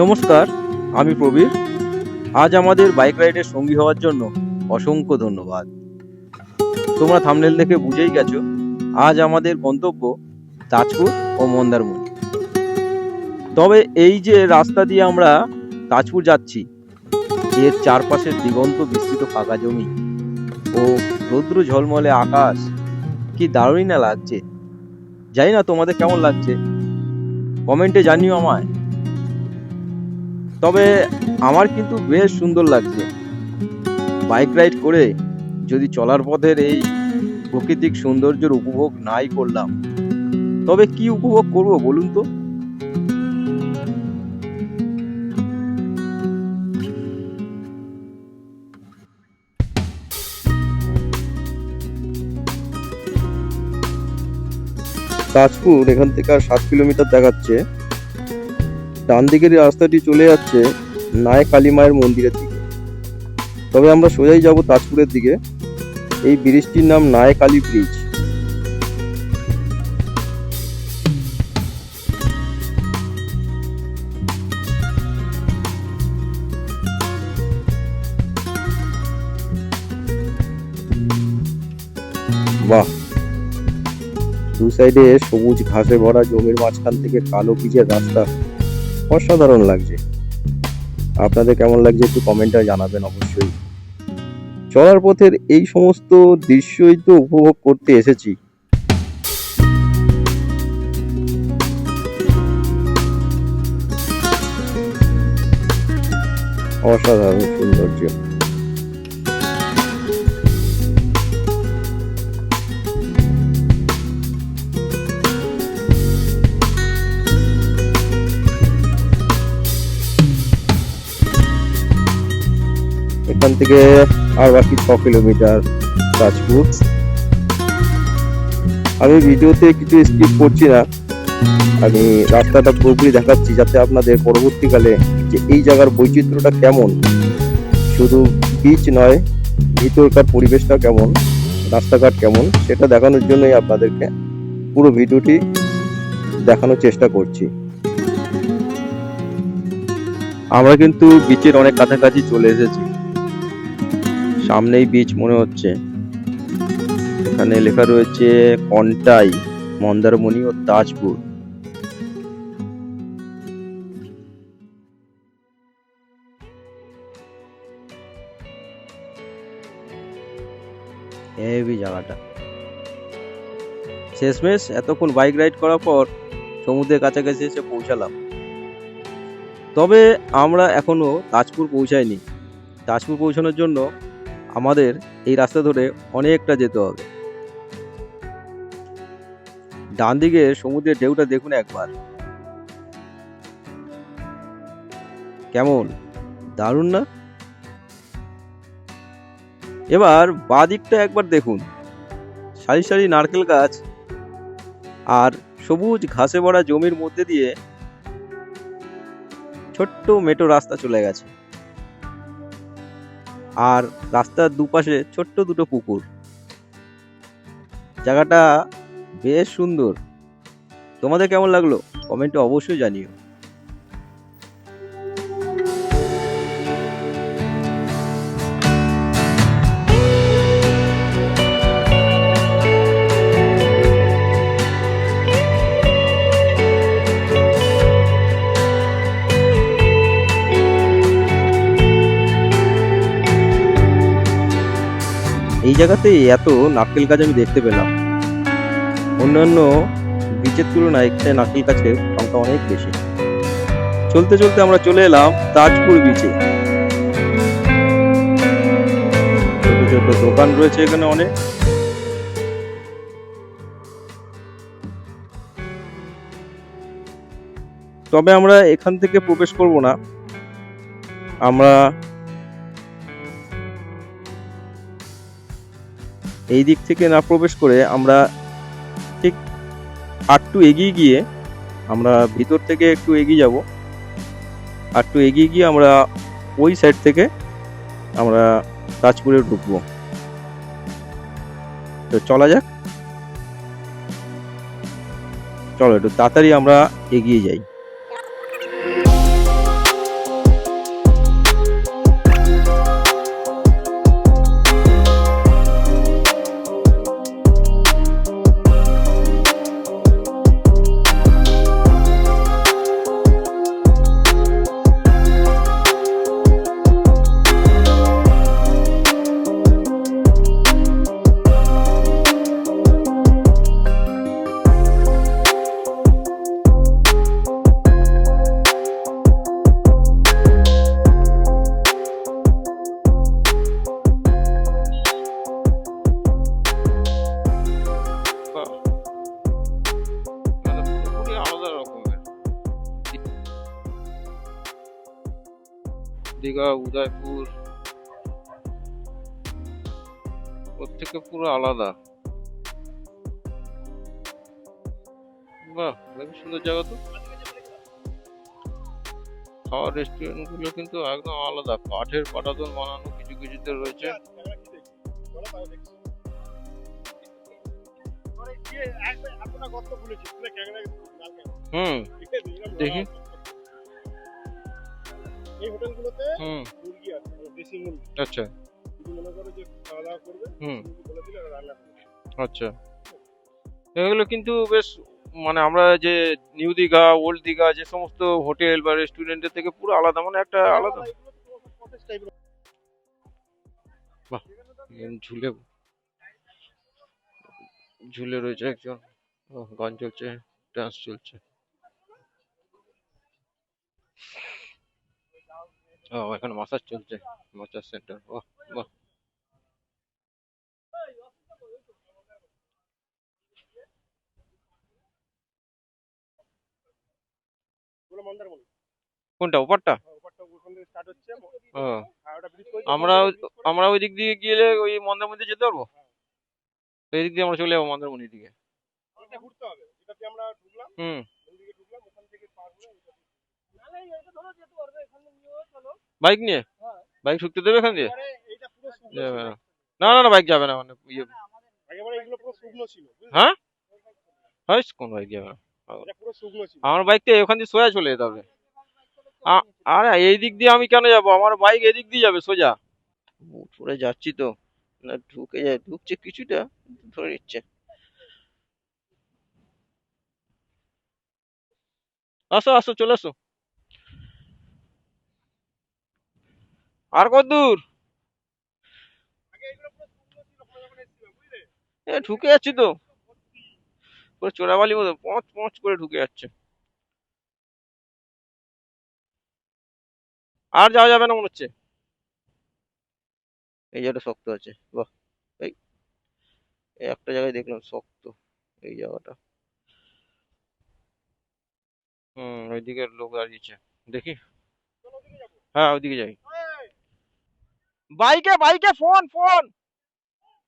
নমস্কার, আমি প্রবীর। আজ আমাদের বাইক রাইডের সঙ্গী হওয়ার জন্য অসংখ্য ধন্যবাদ। তোমরা থামনেল দেখে বুঝেই গেছো, আজ আমাদের গন্তব্য তাজপুর ও মন্দারমণি। তবে এই যে রাস্তা দিয়ে আমরা তাজপুর যাচ্ছি, এর চারপাশের দিগন্ত বিস্তৃত ফাঁকা জমি ও রৌদ্র ঝলমলে আকাশ কি দারুণই না লাগছে? জানি না তোমাদের কেমন লাগছে। কমেন্টে জানিও আমায়। তবে আমার কিন্তু বেশ সুন্দর লাগছে। বাইক রাইড করে যদি চলার পথের এই প্রাকৃতিক সৌন্দর্যের উপভোগ নাই করলাম, তবে কি উপভোগ করব বলুন তো? তাজপুর এখান থেকে আর সাত কিলোমিটার দেখাচ্ছে। ডান দিকের রাস্তাটি চলে যাচ্ছে নায় কালী মায়ের মন্দিরের দিকে। তবে আমরা সোজাই যাব তাজপুরের দিকে। এই ব্রিজটির নাম নায় কালী ব্রিজ। বাহ! দু সাইডে সবুজ ঘাসে ভরা জমির মাঝখান থেকে কালো পিচের রাস্তা। অসাধারণ লাগছে। আপনাদের কেমন লাগছে একটু কমেন্টে জানাবেন অবশ্যই। চলার পথের এই সমস্ত দৃশ্যই তো উপভোগ করতে এসেছি। অসাধারণ সৌন্দর্য। থেকে আর বাকি ছ কিলোমিটার তাজপুর আমি ভিডিওতে কিছু স্কিপ করছি না। আমি রাস্তাটা পুরোপুরি দেখাচ্ছি যাতে আপনাদের পরবর্তীকালে যে এই জায়গার বৈচিত্র্যটা কেমন। শুধু বিচ নয়, ভিতরকার পরিবেশটা কেমন, রাস্তাঘাট কেমন, সেটা দেখানোর জন্যই আপনাদেরকে পুরো ভিডিওটি দেখানোর চেষ্টা করছি। আমরা কিন্তু বিচের অনেক কাছাকাছি চলে এসেছি। সামনেই বিচ মনে হচ্ছে। এখানে লেখা রয়েছে, কন্টাই, মন্দারমণি ও তাজপুর। হেভি জায়গাটা শেষমেশ এতক্ষণ বাইক রাইড করার পর সমুদ্রের কাছাকাছি এসে পৌঁছালাম। তবে আমরা এখনও তাজপুর পৌঁছাইনি। তাজপুর পৌঁছানোর জন্য আমাদের এই রাস্তা ধরে অনেকটা যেতে হবে। ডান দিকে সমুদ্রের ঢেউটা দেখুন একবার। কেমন? দারুণ না? এবার বাঁ দিকটা একবার দেখুন। সারি সারি নারকেল গাছ আর সবুজ ঘাসে ভরা জমির মধ্যে দিয়ে ছোট্ট মেটো রাস্তা চলে গেছে। আর রাস্তার দুপাশে ছোট্ট দুটো পুকুর। জায়গাটা বেশ সুন্দর। তোমাদের কেমন লাগল? কমেন্টে অবশ্যই জানিও। এই জায়গাতে এত নারকেল গাছ আমি দেখতে পেলাম। অন্যান্য বিচের তুলনায় এখানে নারকেল গাছের সংখ্যা অনেক বেশি। চলতে চলতে আমরা চলে এলাম তাজপুর বিচে। ছোট দোকান রয়েছে এখানে অনেক। তবে আমরা এখান থেকে প্রবেশ করব না। আমরা এই দিক থেকে না প্রবেশ করে আমরা ঠিক আটটু এগিয়ে গিয়ে আমরা ভিতর থেকে একটু এগিয়ে যাব। আটটু এগিয়ে গিয়ে আমরা ওই সাইড থেকে আমরা তাজপুরে ঢুকবো। তো চলা যাক। চলো, একটু তাড়াতাড়ি আমরা এগিয়ে যাই। উদয়পুর। ওর থেকে পুরো আলাদা। বাহ বেশ সুন্দর জায়গা তো। খাওয়ার রেস্টুরেন্টগুলো কিন্তু একদম আলাদা। কাঠের পাটাতন বানানো কিছু কিছুতে রয়েছে। হুম দেখি। এই হোটেলগুলোতে হুম। মুরগি আছে মানে দেশি মুরগি। আচ্ছা। যদি মনে করো যে খাওয়া দাওয়া করবে হুম। বলে দিলে রান্না করবে আচ্ছা। এগুলো কিন্তু বেশ মানে আমরা যে নিউ দীঘা ওল্ড দীঘা যে সমস্ত হোটেল বা রেস্টুরেন্টের থেকে পুরো আলাদা মানে একটা আলাদা। type এর। বাহ। ঝুলে ঝুলে রয়েছে একজন। ও, গান চলছে ডান্স চলছে। ও এখানে মাসাজ চলছে। মাসাজ সেন্টার ও বাহ। কোনটা ওপারটা? হ্যাঁ, করে আমরা আমরা ওই দিক দিয়ে গেলে ওই মন্দারমণি যেতে পারব? তো এই দিক দিয়ে আমরা চলে যাব মন্দারমণির দিকে। ওটা ঘুরতে হবে। আমরা ঢুকলাম হুম মন্দিরে ঢুকলাম ওখান থেকে পার হয়ে ওইটা দিয়ে- বাইক নিয়ে? হ্যাঁ। বাইক ঢুকতে দেবে এখান দিয়ে। না না না। বাইক যাবে না মানে ইয়ে। একেবারে এগুলো পুরো শুকনো ছিল বুঝলে? হ্যাঁ? কোন বাইক যাবে না? এটা পুরো শুকনো ছিল। আমার বাইকটা ওখান দিয়ে সোজা চলে যেতে হবে। আরে এই দিক দিয়ে আমি কেন যাব? আমার বাইক এদিক দিয়ে যাবে সোজা। পরে যাচ্ছি তো। না ঢুকে যায় ঢুকছে কিছুটা ধরে নিচ্ছে। আসো আসো চলে আসো। আর কত দূর? এ ঢুকে যাচ্ছি তো। পুরো চোরাবালি মতো পঁচ পঁচ করে ঢুকে যাচ্ছে। আর যাওয়া যাবে না মনে হচ্ছে। এই জায়গাটা শক্ত আছে বাহ এই এই একটা জায়গায় দেখলাম শক্ত এই জায়গাটা। হুম ওইদিকে লোক দাঁড়িয়েছে দেখি। চলো ওদিকে যাব। হ্যাঁ ওইদিকে যাই। বাইকে বাইকে, ফোন ফোন।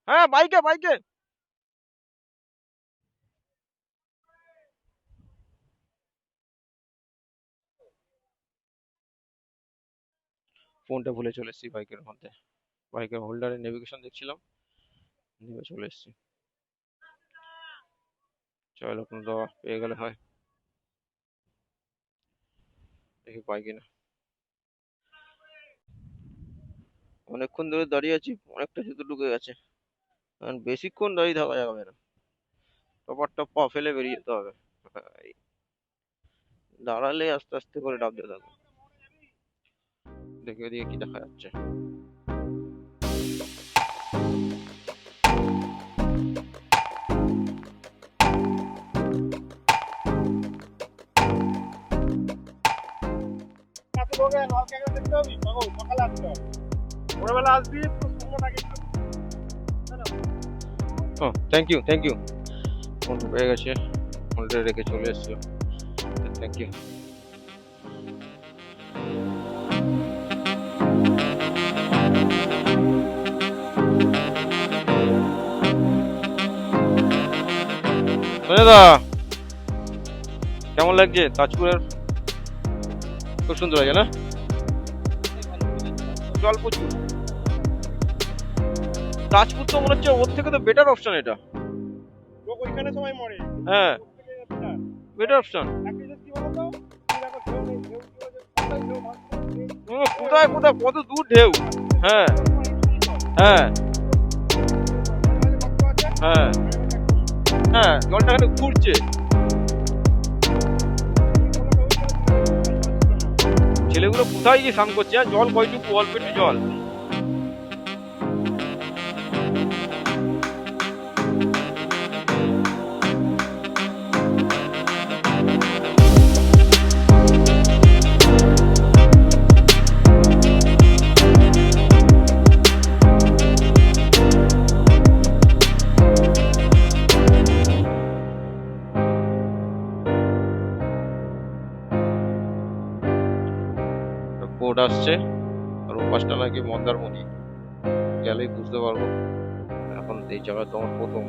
হ্যাঁ বাইকে বাইকে। ফোনটা ভুলে চলে এসেছি বাইকের মধ্যে। বাইকের হোল্ডারে নেভিগেশন দেখছিলাম। নিয়ে চলে এসেছি। চলো, কোনো দেওয়া পেয়ে গেলে হয়। দেখি পাই কিনা। অনেকক্ষণ ধরে দাঁড়িয়ে আছি, অনেকটা জুতো ঢুকে গেছে। কারণ বেশিক্ষণ দাঁড়িয়ে থাকা যাবে না। টপারটা পা ফেলে বেরিয়ে যেতে হবে। দাঁড়ালে আস্তে আস্তে করে ডাবতে থাকো দেখি ওদিকে কি দেখা যাচ্ছে। হবে? সকালে আসতে হবে ভোরবেলা থ্যাংক ইউ থ্যাংক ইউ ফোনটা পেয়ে গেছে ফোনটা রেখে চলে এসেছিল থ্যাংক ইউ দা কেমন লাগছে? তাজপুরের? খুব সুন্দর লাগে না? জল প্রচুর তাজপুর তো মনে হচ্ছে ওর থেকে তো বেটার অপশন এটা। লোক ওইখানে সবাই মরে। হ্যাঁ। বেটার অপশন কোথায় কোথায় কত দূর ঢেউ। হ্যাঁ। হ্যাঁ। হ্যাঁ। হ্যাঁ। জলটা ঘুরছে। ছেলেগুলো কোথায় গিয়ে স্নান করছে? জল কয়টুকু অল্প একটু জল জায়গায় তোমার প্রথম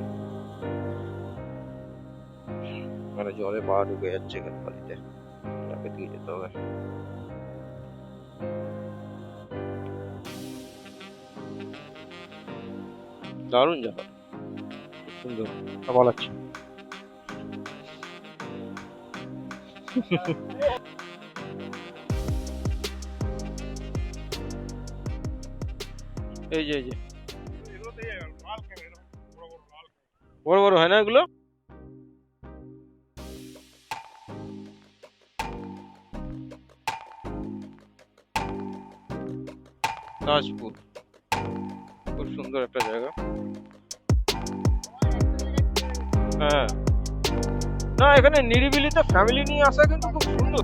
মানে জলে পা ঢুকে যাচ্ছে এখানে বালিতে। তাকে দিয়ে যেতে হবে। দারুণ জায়গা। সুন্দর। ভালো লাগছে। এই যে এই যে। বড় বড় হয় না এগুলো? তাজপুর খুব সুন্দর একটা জায়গা। হ্যাঁ। না, এখানে নিরিবিলিতে ফ্যামিলি নিয়ে আসা কিন্তু খুব সুন্দর।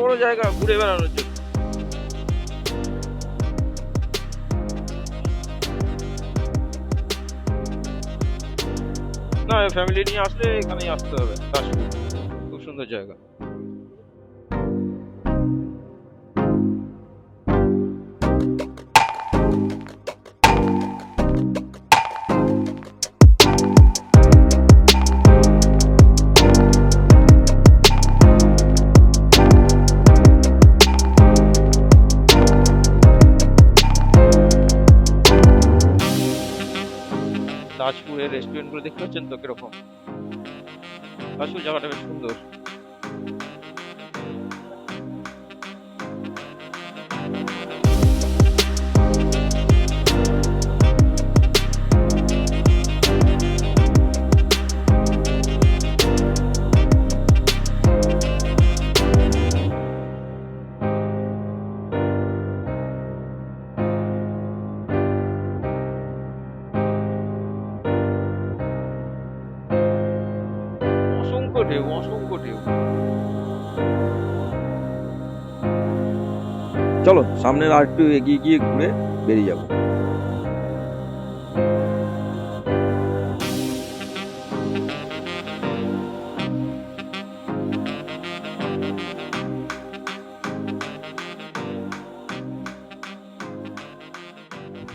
বড় জায়গা ঘুরে বেড়ানোর জন্য। না ফ্যামিলি নিয়ে আসলে এখানেই আসতে হবে, কাশ্মীর। খুব সুন্দর জায়গা। রেস্টুরেন্ট সামনের আর একটু এগিয়ে গিয়ে ঘুরে বেরিয়ে যাব।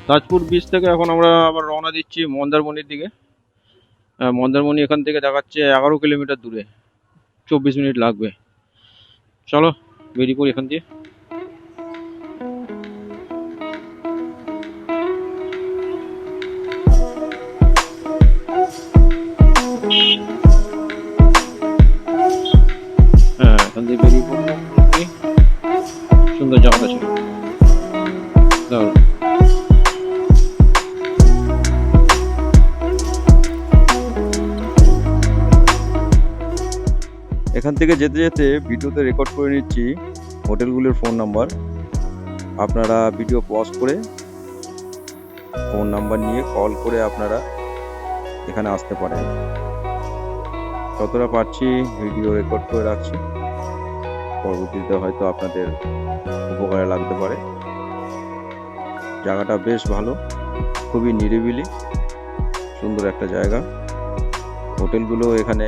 তাজপুর বিচ থেকে এখন আমরা আবার রওনা দিচ্ছি মন্দারমণির দিকে। মন্দারমণি এখান থেকে দেখাচ্ছে এগারো কিলোমিটার দূরে। চব্বিশ মিনিট লাগবে। চলো, বেরিয়ে পড়ি এখান দিয়ে। থেকে যেতে যেতে ভিডিওতে রেকর্ড করে নিচ্ছি হোটেলগুলির ফোন নাম্বার আপনারা ভিডিও পজ করে ফোন নাম্বার নিয়ে কল করে আপনারা এখানে আসতে পারেন। যতটা পারছি ভিডিও রেকর্ড করে রাখছি। পরবর্তীতে হয়তো আপনাদের উপকারে লাগতে পারে। জায়গাটা বেশ ভালো, খুবই নিরিবিলি, সুন্দর একটা জায়গা। হোটেলগুলো এখানে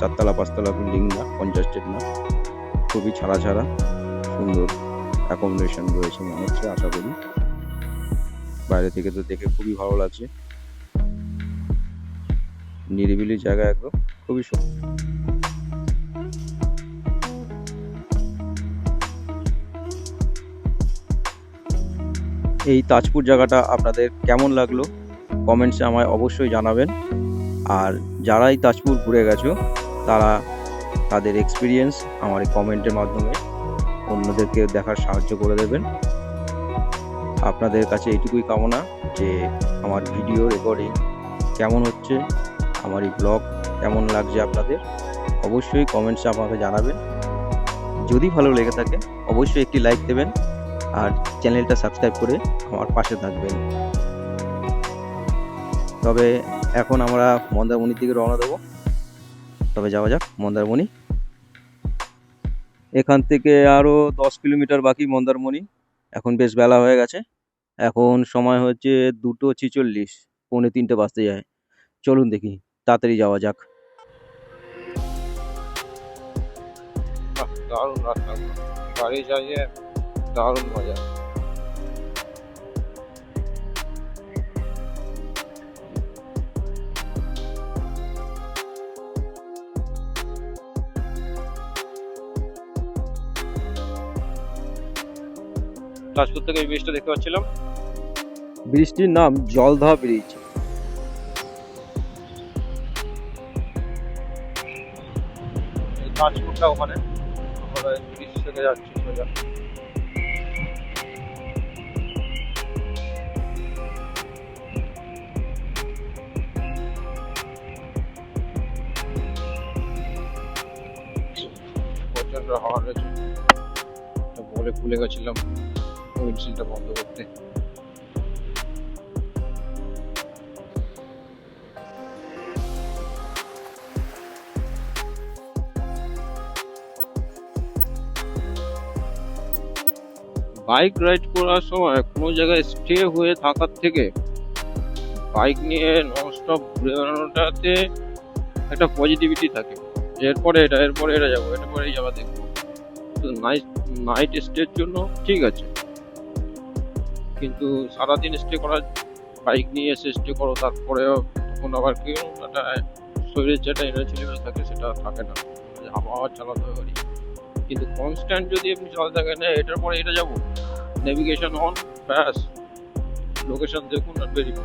চারতলা, পাঁচতলা বিল্ডিং না, পঞ্চাশ কনজাস্টেড না। খুবই ছাড়া ছাড়া, সুন্দর অ্যাকোমোডেশন রয়েছে মনে হচ্ছে, আশা করি। বাইরে থেকে তো দেখে খুবই ভালো লাগছে। নিরিবিলি জায়গা একদম, খুবই সুন্দর এই তাজপুর জায়গাটা আপনাদের কেমন লাগল? কমেন্টসে আমায় অবশ্যই জানাবেন। আর যারাই তাজপুর ঘুরে গেছো তারা তাদের এক্সপিরিয়েন্স আমার এই কমেন্টের মাধ্যমে অন্যদেরকে দেখার সাহায্য করে দেবেন। আপনাদের কাছে এইটুকুই কামনা যে আমার ভিডিও রেকর্ডিং কেমন হচ্ছে, আমার এই ব্লগ কেমন লাগছে আপনাদের, অবশ্যই কমেন্টসে আমাকে জানাবেন। যদি ভালো লেগে থাকে, অবশ্যই একটি লাইক দেবেন আর চ্যানেলটা সাবস্ক্রাইব করে আমার পাশে থাকবেন। তবে এখন আমরা মন্দারমণির দিকে রওনা দেবো। তবে যাওয়া যাক, মন্দারমণি। এখান থেকে আরও দশ কিলোমিটার বাকি মন্দারমণি। এখন বেশ বেলা হয়ে গেছে। এখন সময় হচ্ছে দুটো ছিচল্লিশ, পৌনে তিনটে বাজতে যায়। চলুন দেখি, তাড়াতাড়ি যাওয়া যাক। দারুণ রাস্তা। গাড়ি চালিয়ে দারুণ মজা। তাজপুর থেকে এই ব্রিজটা দেখতে পাচ্ছিলাম। ব্রিজটির নাম জলধা ব্রিজ। তাজপুরটা ওখানে। আমরা ব্রিজ থেকে যাচ্ছি সোজা প্রচণ্ড হাওয়া রয়েছে। বলে ভুলে গেছিলাম। উইন্ডশিল্ডটা বন্ধ করতে। বাইক রাইড করার সময় কোনো জায়গায় স্টে হয়ে থাকার থেকে বাইক নিয়ে ননস্টপ ঘুরে বেড়ানোটাতে একটা পজিটিভিটি থাকে। এরপরে এটা এরপরে এটা যাব এরপরে এই যাবা দেখব। তো নাইট নাইট স্টের জন্য ঠিক আছে। কিন্তু সারাদিন স্টে করার বাইক নিয়ে এসে স্টে করো তারপরেও তখন আবার কেউ একটা শরীরের যেটা এনার্জি লেভেল থাকে সেটা থাকে না। আবহাওয়া চালাতে গাড়ি কিন্তু কনস্ট্যান্ট যদি আপনি চালাতে থাকেন "এই, এটার পরে এটা যাব। নেভিগেশন অন ব্যাস। লোকেশন দেখুন আর বেরিয়ে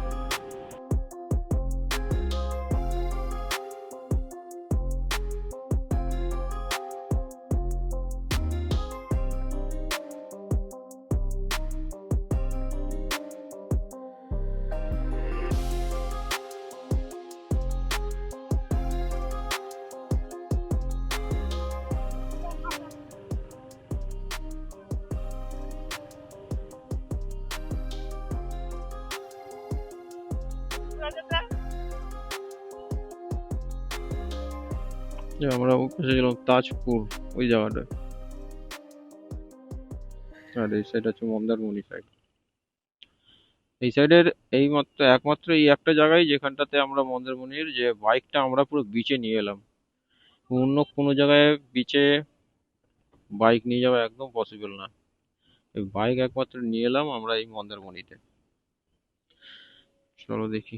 আমরা তাজপুর, ওই আর এই সাইড হচ্ছে মন্দারমণি সাইড এই সাইডের এই মাত্র একমাত্র এই একটা জায়গায় যেখানটাতে আমরা মন্দারমণির যে বাইকটা আমরা পুরো বিচে নিয়ে এলাম। অন্য কোনো জায়গায় বিচে বাইক নিয়ে যাওয়া একদম পসিবল না। বাইক একমাত্র নিয়ে এলাম আমরা এই মন্দারমণিতে। চলো দেখি।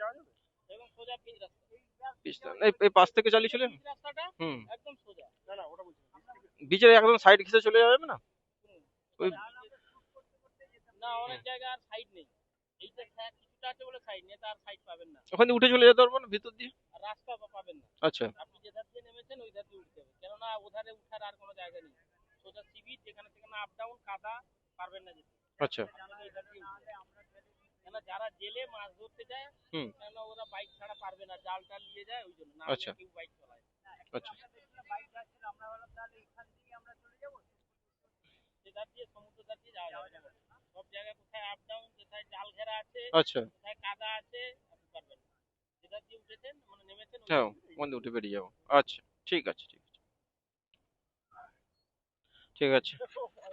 যাওয়া যাবে এবং সোজা পিচ রাস্তা এই এই পাশ থেকে চালিয়ে চলে হুম। একদম সোজা। না না ওটা বলছি বিচের একদম সাইড ঘিসে চলে যাবে না? ওই না অনেক জায়গা আর সাইড নেই। এইটা side কিছুটা আছে বলে সাইড নেই তার সাইড পাবেন না। ওখানে উঠে চলে যেতে পারব না ভিতর দিয়ে? আর রাস্তা পাবেন না। আচ্ছা। আপনি যে ধার দিয়ে নেমেছেন ওই ধার দিয়ে উঠতে হবে। কেননা ওধারে উঠার আর কোনো জায়গা নেই। সোজা সিবিট যেখানে সেখানে আপ ডাউন কাদা পারবেন না যেতে। আচ্ছা। কেন যারা জেলে মাছ ধরতে যায় কেন ওরা বাইক ছাড়া পারবে না জাল টাল নিয়ে যায় ওই জন্য না আচ্ছা। কেউ বাইক চালায় আচ্ছা। সে ধার দিয়ে সমুদ্র দিয়ে যাওয়া যাবে। সব জায়গায় কোথায় আপ ডাউন কোথায় জাল ঘেরা আছে আচ্ছা। কোথায় কাদা আছে আপনি পারবেন যেটা দিয়ে উঠেছেন মানে নেমেছেন হ্যাঁ মধ্যে উঠে বেরিয়ে যাব। আচ্ছা ঠিক আছে ঠিক আছে। ঠিক আছে।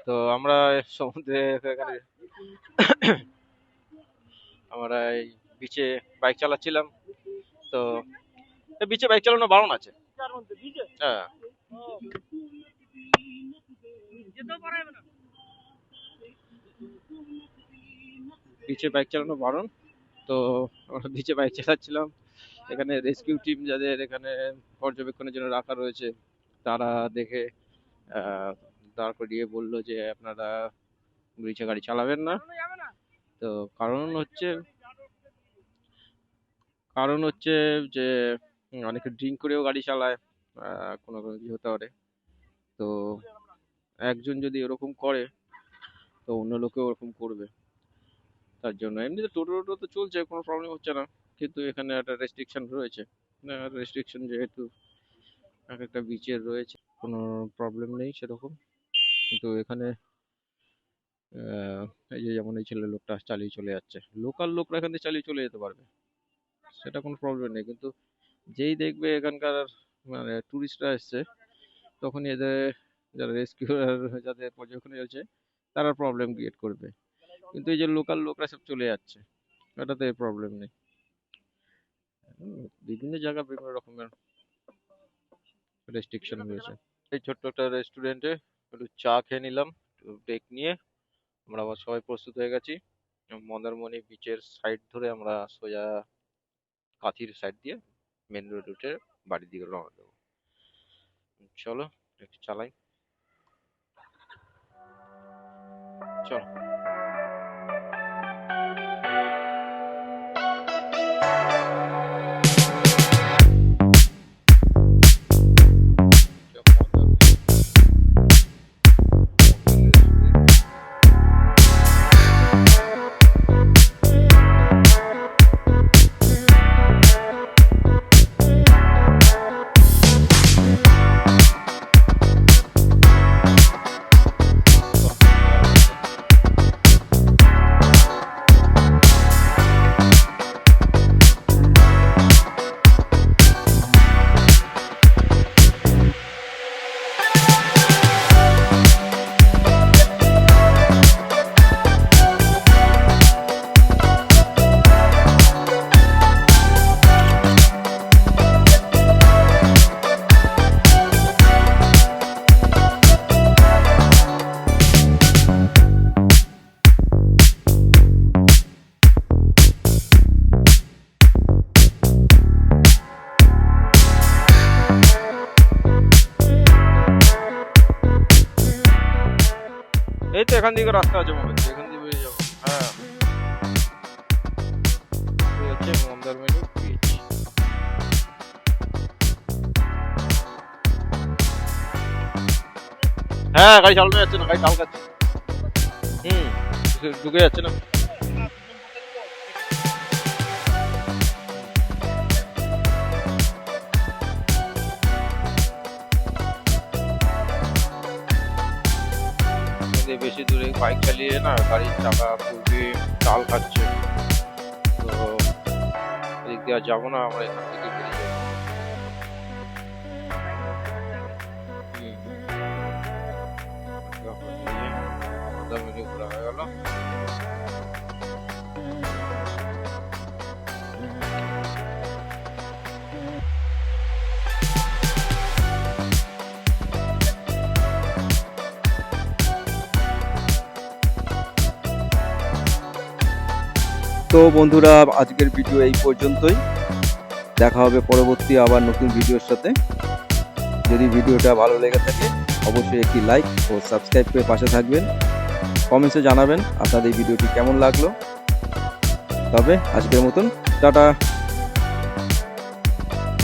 তো আমরা সমুদ্রে এখানে আমরা এই বিচে বাইক চালাচ্ছিলাম। তো বিচে বাইক চালানো বারণ আছে। হ্যাঁ। বিচে বাইক চালানো বারণ। তো আমরা বিচে বাইক চালাচ্ছিলাম। এখানে রেস্কিউ টিম যাদের এখানে পর্যবেক্ষণের জন্য রাখা রয়েছে তারা দেখে আহ, দাঁড় করিয়ে বলল যে আপনারা বিচে গাড়ি চালাবেন না। তো কারণ হচ্ছে কারণ হচ্ছে যে অনেকে ড্রিঙ্ক করেও গাড়ি চালায় কোনো কোনো কিছু হতে পারে। তো একজন যদি এরকম করে, তো অন্য লোকেও ওরকম করবে। তার জন্য এমনিতে টোটো টোটো তো চলছে, কোনো প্রবলেম হচ্ছে না। কিন্তু এখানে একটা রেস্ট্রিকশন রয়েছে। রেস্ট্রিকশন যেহেতু এক একটা বিচের রয়েছে, কোনো প্রবলেম নেই সেরকম। কিন্তু এখানে এই যে যেমন এই ছেলে লোকটা চালিয়ে চলে যাচ্ছে। লোকাল লোকরা এখান থেকে চালিয়ে চলে যেতে পারবে। সেটা কোনো প্রবলেম নেই। কিন্তু যেই দেখবে এখানকার মানে টুরিস্টরা এসছে তখন এদের যারা রেস্কিউয়ার যাদের পর্যবেক্ষণে রয়েছে তারা প্রবলেম ক্রিয়েট করবে। কিন্তু এই যে লোকাল লোকরা সব চলে যাচ্ছে এটাতে প্রবলেম নেই। বিভিন্ন জায়গা বিভিন্ন রকমের রেস্ট্রিকশন রয়েছে। এই ছোট্ট একটা রেস্টুরেন্টে একটু চা খেয়ে নিলাম ব্রেক নিয়ে আমরা আবার সবাই প্রস্তুত হয়ে গেছি। মন্দারমণি বিচের সাইড ধরে আমরা সোজা কাঁথির সাইড দিয়ে মেন রোড উঠে বাড়ির দিকে রওনা দেবো। চলো, একটু চালাই। চলো। এখান থেকে রাস্তা আছে মনে হচ্ছে, এখান দিয়ে যাব। হ্যাঁ। হচ্ছে মন্দারমণি বিচ হ্যাঁ গাড়ি চালানো যাচ্ছে না, গাড়ি চালকাচ্ছে হুম, ঢুকে যাচ্ছে না। বেশি দূরে। বাইক চালিয়ে না গাড়ির চাকা খুবই চাল খাচ্ছে। তো এদিক দিয়ে আর যাব না, আমরা এখান থেকে বেরিয়ে যাব। ঘোরা হয়ে গেল। তো বন্ধুরা, আজকের ভিডিও এই পর্যন্তই। দেখা হবে পরবর্তী আবার নতুন ভিডিওর সাথে। যদি ভিডিওটা ভালো লেগে থাকে, অবশ্যই একটি লাইক ও সাবস্ক্রাইব করে পাশে থাকবেন। কমেন্টসে জানাবেন আপনাদের ভিডিওটি কেমন লাগল। তবে আজকের মতন, টাটা।